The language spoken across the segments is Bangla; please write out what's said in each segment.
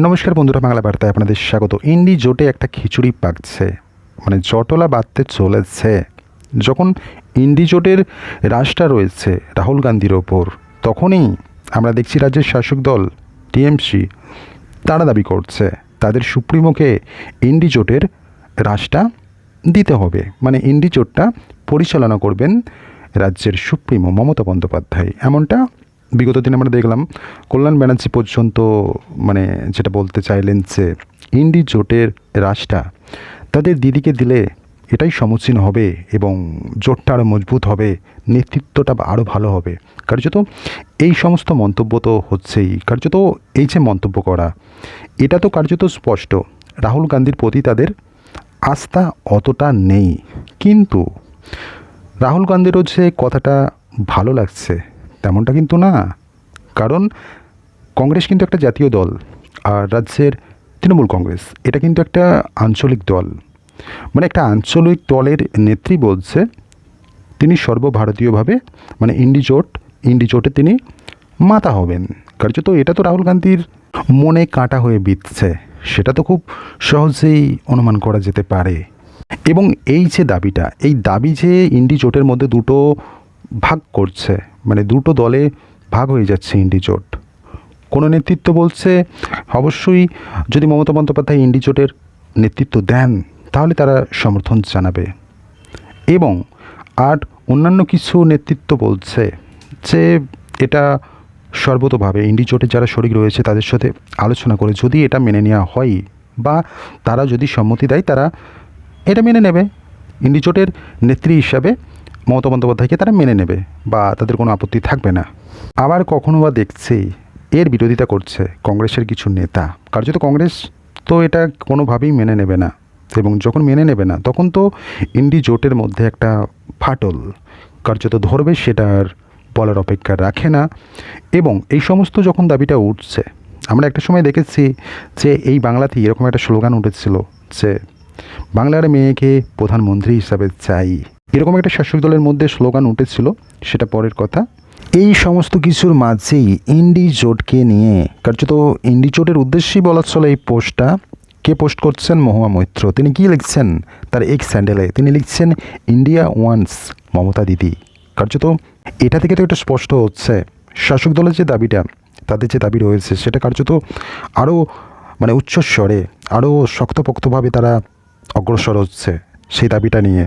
নমস্কার বন্ধুরা, বাংলা বার্তায় আপনাদের স্বাগত। ইন্ডি জোটে একটা খিচুড়ি পাকছে মানে জটলা বাঁধতে চলেছে। যখন ইন্ডি জোটের রাশটা রয়েছে রাহুল গান্ধীর ওপর, তখনই আমরা দেখছি রাজ্যের শাসক দল, টিএমসি, তারা দাবি করছে, তাদের সুপ্রিমোকে ইন্ডি জোটের রাশটা দিতে হবে। মানে ইন্ডি জোটটা পরিচালনা করবেন রাজ্যের সুপ্রিমো মমতা বন্দ্যোপাধ্যায়। এমনটা বিগত দিনে আমরা দেখলাম কল্যাণ ব্যানার্জি পর্যন্ত মানে যেটা বলতে চাইলেন যে ইন্ডি জোটের রাশটা তাদের দিদিকে দিলে এটাই সমুচীন হবে এবং জোটটা আরও মজবুত হবে, নেতৃত্বটা আরও ভালো হবে। কার্যত এই সমস্ত মন্তব্য তো হচ্ছেই। কার্যত এই যে মন্তব্য করা, এটা তো কার্যত স্পষ্ট। রাহুল গান্ধীর প্রতি তাদের আস্থা অতটা নেই। কিন্তু রাহুল গান্ধীরও যে কথাটা ভালো লাগছে তেমনটা কিন্তু না। কারণ কংগ্রেস কিন্তু একটা জাতীয় দল আর রাজ্যের তৃণমূল কংগ্রেস, এটা কিন্তু একটা আঞ্চলিক দল। মানে একটা আঞ্চলিক দলের নেত্রী বলছে, তিনি সর্বভারতীয়ভাবে মানে ইন্ডিজোট, ইন্ডিজোটে তিনি মাতা হবেন। কার্যত এটা তো রাহুল গান্ধীর মনে কাঁটা হয়ে বিতছে সেটা তো খুব সহজেই অনুমান করা যেতে পারে। এবং এই যে দাবিটা, এই দাবি যে ইন্ডি জোটের মধ্যে দুটো ভাগ করছে মানে দুটো দলে ভাগ হয়ে যাচ্ছে ইন্ডি জোট। কোনো নেতৃত্ব বলছে, অবশ্যই যদি মমতা বন্দ্যোপাধ্যায় ইন্ডি জোটের নেতৃত্ব দেন, তাহলে তারা সমর্থন জানাবে। এবং আর অন্যান্য কিছু নেতৃত্ব বলছে যে এটা সর্বতভাবে ইন্ডি জোটে যারা শরিক রয়েছে তাদের সাথে আলোচনা করে যদি এটা মেনে নেওয়া হয় বা তারা যদি সম্মতি দেয় তারা এটা মেনে নেবে। ইন্ডি জোটের নেত্রী হিসাবে মমতা বন্দ্যোপাধ্যায়কে তারা মেনে নেবে বা তাদের কোনো আপত্তি থাকবে না। আবার কখনো বা দেখছি, এর বিরোধিতা করছে কংগ্রেসের কিছু নেতা। কার্যত কংগ্রেস তো এটা কোনোভাবেই মেনে নেবে না এবং যখন মেনে নেবে না, তখন তো ইন্ডি জোটের মধ্যে একটা ফাটল। কার্যত ধরবে সেটার বলার অপেক্ষা রাখে না এবং এই সমস্ত যখন দাবিটা উঠছে, আমরা একটা সময় দেখেছি যে এই বাংলাতে এরকম একটা স্লোগান উঠেছিল যে, বাংলার মেয়েকে প্রধানমন্ত্রী হিসাবে চাই। এরকম একটা শাসক দলের মধ্যে স্লোগান উঠেছিল, সেটা পরের কথা। এই সমস্ত কিছুর মাঝেই ইন্ডি জোটকে নিয়ে, কার্যত ইন্ডি জোটের উদ্দেশ্যেই বলা চলে এই পোস্টটা, কে পোস্ট করছেন মহুয়া মৈত্র? তিনি কি লিখছেন তার এক্স স্যান্ডেলে তিনি লিখছেন, ইন্ডিয়া ওয়ান্স মমতা দিদি। কার্যত এটা থেকে তো একটা স্পষ্ট হচ্ছে, শাসক দলের যে দাবিটা, তাদের যে দাবি রয়েছে, সেটা কার্যত আরও মানে উচ্চস্বরে, আরও শক্তপোক্তভাবে তারা অগ্রসর হচ্ছে সেই দাবিটা নিয়ে।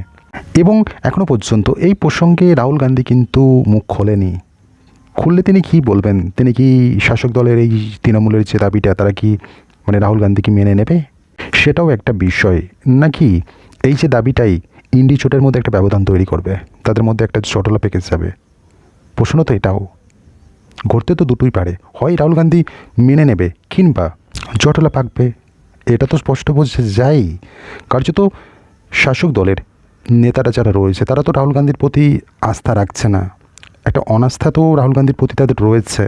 এবং এখনও পর্যন্ত এই প্রসঙ্গে রাহুল গান্ধী কিন্তু মুখ খোলেনি। খুললে তিনি কি বলবেন? তিনি কি শাসক দলের এই তৃণমূলের যে দাবিটা, তারা কি মানে রাহুল গান্ধী কি মেনে নেবে? সেটাও একটা বিষয়। নাকি এই যে দাবিটাই ইন্ডি চোটের মধ্যে একটা ব্যবধান তৈরি করবে, তাদের মধ্যে একটা জটলা পেকে যাবে? প্রশ্ন তো এটাও। ঘটতে তো দুটোই পারে। হয় রাহুল গান্ধী মেনে নেবে কিংবা জটলা পাকবে, এটা তো স্পষ্ট বোঝা যায়। কার্যত শাসক দলের নেতারা যারা রয়েছে, তারা তো রাহুল গান্ধীর প্রতি আস্থা রাখছে না। একটা অনাস্থা তো রাহুল গান্ধীর প্রতি তাদের রয়েছে।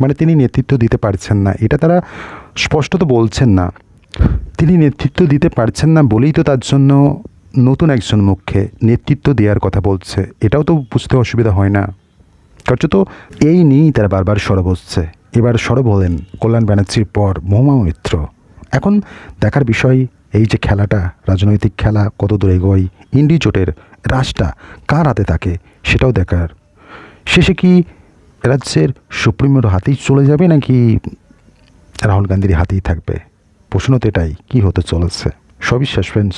মানে তিনি নেতৃত্ব দিতে পারছেন না। এটা তারা স্পষ্টত বলছেন না। তিনি নেতৃত্ব দিতে পারছেন না বলেই তো তার জন্য নতুন একজন মুখে নেতৃত্ব দেওয়ার কথা বলছে। এটাও তো বুঝতে অসুবিধা হয় না। কার্যত এই নিয়েই তারা বারবার সরব হচ্ছে। এবার সরব হলেন কল্যাণ ব্যানার্জির পর মহুমা মিত্র। এখন দেখার বিষয় এই যে খেলাটা, রাজনৈতিক খেলা, কত দূর এগোয়, ইন্ডি জোটের রাজটা কার হাতে থাকে সেটাও দেখার। শেষে কি রাজ্যের সুপ্রিমের হাতেই চলে যাবে নাকি রাহুল গান্ধীর হাতেই থাকবে? প্রশ্ন তো এটাই, কী হতে চলেছে? সবই সাসপেন্স